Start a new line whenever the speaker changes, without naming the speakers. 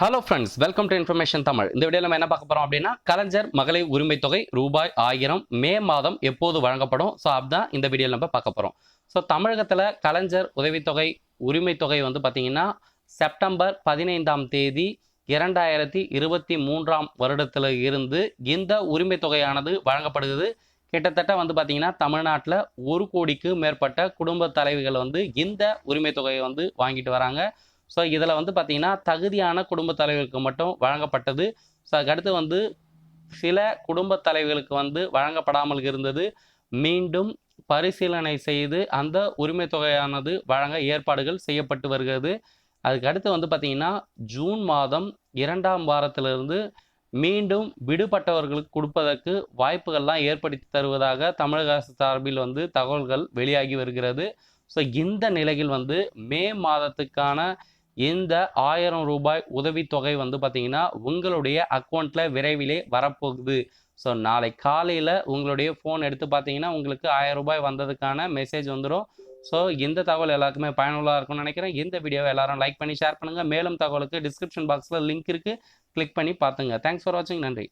Hello friends welcome to information Tamil இந்த video நம்ம என்ன பார்க்க போகிறோம் அப்படின்னா கலைஞர் மகளிர் உரிமை தொகை ரூபாய் ஆயிரம் மே மாதம் எப்போது வழங்கப்படும்? ஸோ அதுதான் இந்த வீடியோவில் நம்ம பார்க்க போகிறோம் ஸோ தமிழகத்தில் கலைஞர் உதவித்தொகை உரிமை தொகை வந்து பார்த்திங்கன்னா செப்டம்பர் பதினைந்தாம் தேதி இரண்டாயிரத்தி இருபத்தி மூன்றாம் வருடத்தில் இருந்து இந்த உரிமை தொகையானது வழங்கப்படுகிறது. கிட்டத்தட்ட வந்து பார்த்திங்கன்னா தமிழ்நாட்டில் ஒரு கோடிக்கு மேற்பட்ட குடும்ப தலைவிகள் வந்து இந்த உரிமை தொகையை வந்து வாங்கிட்டு வராங்க. ஸோ இதில் வந்து பார்த்திங்கன்னா தகுதியான குடும்பத் தலைவர்களுக்கு மட்டும் வழங்கப்பட்டது. ஸோ அதுக்கடுத்து வந்து சில குடும்பத் தலைவர்களுக்கு வந்து வழங்கப்படாமல் இருந்தது. மீண்டும் பரிசீலனை செய்து அந்த உரிமை தொகையானது வழங்க ஏற்பாடுகள் செய்யப்பட்டு வருகிறது. அதுக்கடுத்து வந்து பார்த்திங்கன்னா ஜூன் மாதம் இரண்டாம் வாரத்திலிருந்து மீண்டும் விடுபட்டவர்களுக்கு கொடுப்பதற்கு வாய்ப்புகள்லாம் ஏற்படுத்தி தருவதாக தமிழக அரசு சார்பில் வந்து தகவல்கள் வெளியாகி வருகிறது. ஸோ இந்த நிலையில் வந்து மே மாதத்துக்கான இந்த ஆயிரம் ரூபாய் உதவித்தொகை வந்து பார்த்தீங்கன்னா உங்களுடைய அக்கௌண்ட்டில் விரைவிலே வரப்போகுது. ஸோ நாளை காலையில் உங்களுடைய ஃபோன் எடுத்து பார்த்தீங்கன்னா உங்களுக்கு ஆயிரம் ரூபாய் வந்ததுக்கான மெசேஜ் வந்துடும் ஸோ இந்த தகவல் எல்லாருக்குமே பயனுள்ளதாக இருக்கும்னு நினைக்கிறேன். இந்த வீடியோவை எல்லாரும் லைக் பண்ணி ஷேர் பண்ணுங்கள் மேலும் தகவலுக்கு டிஸ்கிரிப்ஷன் பாக்ஸில் லிங்க் இருக்குது கிளிக் பண்ணி பார்த்துங்க. தேங்க்ஸ் ஃபார் வாட்சிங் நன்றி.